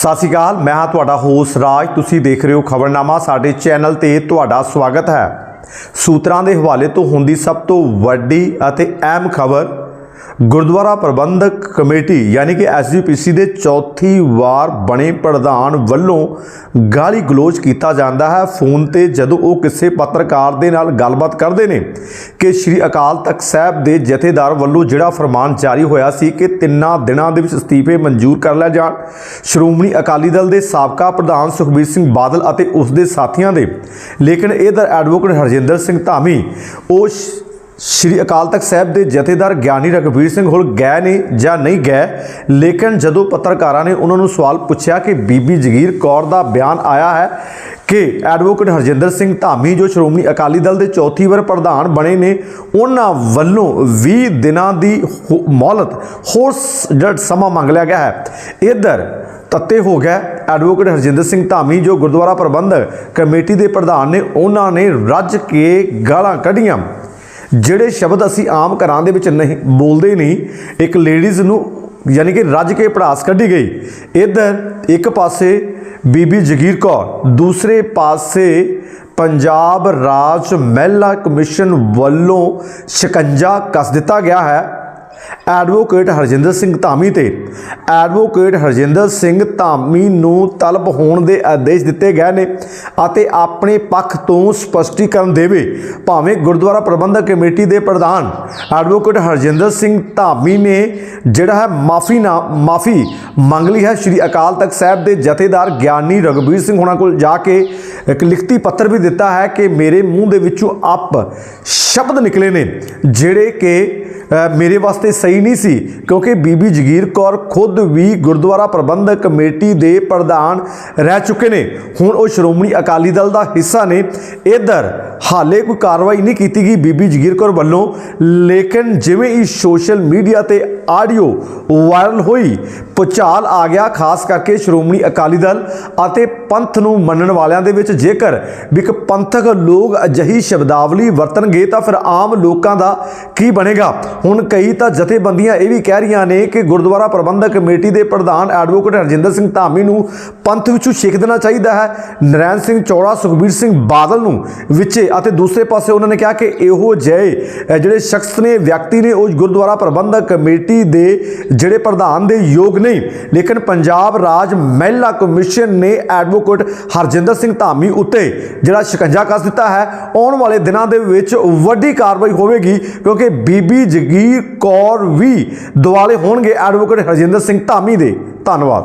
ਸਤਿ ਸ਼੍ਰੀ ਅਕਾਲ, ਮੈਂ ਹਾਂ ਤੁਹਾਡਾ ਹੋਸਟ ਰਾਜ। ਤੁਸੀਂ ਦੇਖ ਰਹੇ ਹੋ ਖਬਰਨਾਮਾ, ਸਾਡੇ ਚੈਨਲ ਤੇ ਤੁਹਾਡਾ ਸਵਾਗਤ ਹੈ। ਸੂਤਰਾਂ ਦੇ ਹਵਾਲੇ ਤੋਂ ਹੁੰਦੀ ਸਭ ਤੋਂ ਵੱਡੀ ਅਤੇ ਅਹਿਮ ਖਬਰ ਗੁਰਦੁਆਰਾ ਪ੍ਰਬੰਧਕ ਕਮੇਟੀ, ਯਾਨੀ ਕਿ ਐਸਜੀਪੀਸੀ ਦੇ ਚੌਥੀ ਵਾਰ ਬਣੇ ਪ੍ਰਧਾਨ ਵੱਲੋਂ ਗਾਲੀ ਗਲੋਚ ਕੀਤਾ ਜਾਂਦਾ ਹੈ। ਫੋਨ ਤੇ ਜਦੋਂ ਉਹ ਕਿਸੇ ਪੱਤਰਕਾਰ ਦੇ ਨਾਲ ਗੱਲਬਾਤ ਕਰਦੇ ਨੇ ਕਿ ਸ੍ਰੀ ਅਕਾਲ ਤਖਤ ਸਾਹਿਬ ਦੇ ਜਥੇਦਾਰ ਵੱਲੋਂ ਜਿਹੜਾ ਫਰਮਾਨ ਜਾਰੀ ਹੋਇਆ ਸੀ ਕਿ ਤਿੰਨਾਂ ਦਿਨਾਂ ਦੇ ਵਿੱਚ ਅਸਤੀਫੇ ਮਨਜ਼ੂਰ ਕਰ ਲਿਆ ਜਾਣ, ਸ਼੍ਰੋਮਣੀ ਅਕਾਲੀ ਦਲ ਦੇ ਸਾਬਕਾ ਪ੍ਰਧਾਨ ਸੁਖਬੀਰ ਸਿੰਘ ਬਾਦਲ ਅਤੇ ਉਸ ਦੇ ਸਾਥੀਆਂ ਦੇ। ਲੇਕਿਨ ਇਹਦਰ ਐਡਵੋਕੇਟ ਹਰਜਿੰਦਰ ਸਿੰਘ ਧਾਮੀ, ਉਹ ਸ਼- ਸ਼੍ਰੀ ਅਕਾਲ ਤਖਤ ਸਾਹਿਬ ਦੇ ਜਥੇਦਾਰ ਗਿਆਨੀ ਰਘਵੀਰ ਸਿੰਘ ਹੁਣ ਗਏ ਨੇ ਜਾਂ ਨਹੀਂ ਗਏ, ਲੇਕਿਨ ਜਦੋਂ ਪੱਤਰਕਾਰਾਂ ਨੇ ਉਹਨਾਂ ਨੂੰ ਸਵਾਲ ਪੁੱਛਿਆ ਕਿ ਬੀਬੀ ਜਗੀਰ ਕੌਰ ਦਾ ਬਿਆਨ ਆਇਆ ਹੈ ਕਿ ਐਡਵੋਕੇਟ ਹਰਜਿੰਦਰ ਸਿੰਘ ਧਾਮੀ, ਜੋ ਸ਼੍ਰੋਮਣੀ ਅਕਾਲੀ ਦਲ ਦੇ ਚੌਥੀ ਵਾਰ ਪ੍ਰਧਾਨ ਬਣੇ ਨੇ, ਉਹਨਾਂ ਵੱਲੋਂ 20 ਦਿਨਾਂ ਦੀ ਹੋ- ਮੌਲਤ ਹੋਰ ਸ- ਸਮਾਂ ਮੰਗ ਲਿਆ ਗਿਆ ਹੈ। ਇਧਰ ਤੱਤੇ ਹੋ ਗਿਆ, ਐਡਵੋਕੇਟ ਹਰਜਿੰਦਰ ਸਿੰਘ ਧਾਮੀ, ਜੋ ਗੁਰਦੁਆਰਾ ਪ੍ਰਬੰਧਕ ਕਮੇਟੀ ਦੇ ਪ੍ਰਧਾਨ ਨੇ, ਉਹਨਾਂ ਨੇ ਰੱਜ ਕੇ ਗਾਲਾਂ ਕੱਢੀਆਂ। ਜਿਹੜੇ ਸ਼ਬਦ ਅਸੀਂ ਆਮ ਘਰਾਂ ਦੇ ਵਿੱਚ ਨਹੀਂ, ਬੋਲਦੇ ਨਹੀਂ, ਇੱਕ ਲੇਡੀਜ਼ ਨੂੰ ਯਾਨੀ ਕਿ ਰੱਜ ਕੇ ਪੜਾਸ ਕੱਢੀ ਗਈ। ਇਧਰ ਇੱਕ ਪਾਸੇ ਬੀਬੀ ਜਗੀਰ ਕੌਰ, ਦੂਸਰੇ ਪਾਸੇ ਪੰਜਾਬ ਰਾਜ ਮਹਿਲਾ ਕਮਿਸ਼ਨ ਵੱਲੋਂ ਸ਼ਿਕੰਜਾ ਕੱਸ ਦਿੱਤਾ ਗਿਆ ਹੈ। ਐਡਵੋਕੇਟ ਹਰਜਿੰਦਰ ਸਿੰਘ ਧਾਮੀ ਤੇ ਐਡਵੋਕੇਟ ਹਰਜਿੰਦਰ ਸਿੰਘ ਧਾਮੀ ਨੂੰ ਤਲਬ ਹੋਣ ਦੇ ਆਦੇਸ਼ ਦਿੱਤੇ ਗਏ ਨੇ ਅਤੇ ਆਪਣੇ ਪੱਖ ਤੋਂ ਸਪਸ਼ਟੀਕਰਨ ਦੇਵੇ, ਭਾਵੇਂ ਗੁਰਦੁਆਰਾ ਪ੍ਰਬੰਧਕ ਕਮੇਟੀ ਦੇ ਪ੍ਰਧਾਨ ਐਡਵੋਕੇਟ ਹਰਜਿੰਦਰ ਸਿੰਘ ਧਾਮੀ ਨੇ, ਜਿਹੜਾ ਹੈ ਮਾਫੀ ਨਾ, ਮਾਫੀ ਮੰਗ ਲਈ ਹੈ, ਸ਼੍ਰੀ ਅਕਾਲ ਤਖਤ ਸਾਹਿਬ ਦੇ ਜਥੇਦਾਰ ਗਿਆਨੀ ਰਗਵੀਰ ਸਿੰਘ ਹੋਣਾ ਕੋਲ ਜਾ ਕੇ ਇੱਕ ਲਿਖਤੀ ਪੱਤਰ ਵੀ ਦਿੱਤਾ ਹੈ ਕਿ ਮੇਰੇ ਮੂੰਹ ਦੇ ਵਿੱਚੋਂ ਆਪ ਸ਼ਬਦ ਨਿਕਲੇ ਨੇ, ਜਿਹੜੇ ਕਿ ਮੇਰੇ ਵਾਸਤੇ ਸਹੀ ਨਹੀਂ ਸੀ, ਕਿਉਂਕਿ ਬੀਬੀ ਜਗੀਰ ਕੌਰ ਖੁਦ ਵੀ ਗੁਰਦੁਆਰਾ ਪ੍ਰਬੰਧਕ ਕਮੇਟੀ ਦੇ ਪ੍ਰਧਾਨ ਰਹਿ ਚੁੱਕੇ ਨੇ। ਹੁਣ ਉਹ ਸ਼੍ਰੋਮਣੀ ਅਕਾਲੀ ਦਲ ਦਾ ਹਿੱਸਾ ਨੇ। ਇਧਰ ਹਾਲੇ ਕੋਈ ਕਾਰਵਾਈ ਨਹੀਂ ਕੀਤੀ ਗਈ ਬੀਬੀ ਜਗੀਰ ਕੌਰ ਵੱਲੋਂ, ਲੇਕਿਨ ਜਿਵੇਂ ਹੀ ਸੋਸ਼ਲ ਮੀਡੀਆ ਤੇ ਆਡੀਓ ਵਾਇਰਲ ਹੋਈ, ਪੁਚਾਲ ਆ ਗਿਆ, ਖਾਸ ਕਰਕੇ ਸ਼੍ਰੋਮਣੀ ਅਕਾਲੀ ਦਲ ਅਤੇ ਪੰਥ ਨੂੰ ਮੰਨਣ ਵਾਲਿਆਂ ਦੇ ਵਿੱਚ। ਜੇਕਰ ਵੀ ਇੱਕ ਪੰਥਕ ਲੋਕ ਅਜਿਹੀ ਸ਼ਬਦਾਵਲੀ ਵਰਤਣਗੇ ਤਾਂ ਫਿਰ ਆਮ ਲੋਕਾਂ ਦਾ ਕੀ ਬਣੇਗਾ? ਹੁਣ ਕਈ ਤਾਂ ਜਥੇਬੰਦੀਆਂ ਇਹ ਵੀ ਕਹਿ ਰਹੀਆਂ ਨੇ ਕਿ ਗੁਰਦੁਆਰਾ ਪ੍ਰਬੰਧਕ ਕਮੇਟੀ ਦੇ ਪ੍ਰਧਾਨ ਐਡਵੋਕੇਟ ਹਰਜਿੰਦਰ ਸਿੰਘ ਧਾਮੀ ਨੂੰ ਪੰਥ ਵਿੱਚੋਂ ਛੇਕ ਦੇਣਾ ਚਾਹੀਦਾ ਹੈ। ਨਰੈਣ ਸਿੰਘ ਚੌੜਾ, ਸੁਖਬੀਰ ਸਿੰਘ ਬਾਦਲ ਨੂੰ ਵਿੱਚੇ ਅਤੇ ਦੂਸਰੇ ਪਾਸੇ ਉਹਨਾਂ ਨੇ ਕਿਹਾ ਕਿ ਇਹੋ ਜਿਹੇ ਜਿਹੜੇ ਸ਼ਖਸ ਨੇ, ਵਿਅਕਤੀ ਨੇ, ਉਹ ਗੁਰਦੁਆਰਾ ਪ੍ਰਬੰਧਕ ਕਮੇਟੀ ਦੇ ਜਿਹੜੇ ਪ੍ਰਧਾਨ ਦੇ ਯੋਗ ਨਹੀਂ ਲੇਕਿਨ ਪੰਜਾਬ ਰਾਜ ਮਹਿਲਾ ਕਮਿਸ਼ਨ ਨੇ ਐਡਵੋਕੇਟ ਹਰਜਿੰਦਰ ਸਿੰਘ ਧਾਮੀ ਉੱਤੇ ਜਿਹੜਾ ਸ਼ਿਕੰਜਾ ਕੱਸ ਦਿੱਤਾ ਹੈ, ਆਉਣ ਵਾਲੇ ਦਿਨਾਂ ਦੇ ਵਿੱਚ ਵੱਡੀ ਕਾਰਵਾਈ ਹੋਵੇਗੀ, ਕਿਉਂਕਿ ਬੀਬੀ ਜਗੀਰ ਕੌਰ ਵੀ ਦੁਆਲੇ ਹੋਣਗੇ ਐਡਵੋਕੇਟ ਹਰਜਿੰਦਰ ਸਿੰਘ ਧਾਮੀ ਦੇ। ਧੰਨਵਾਦ।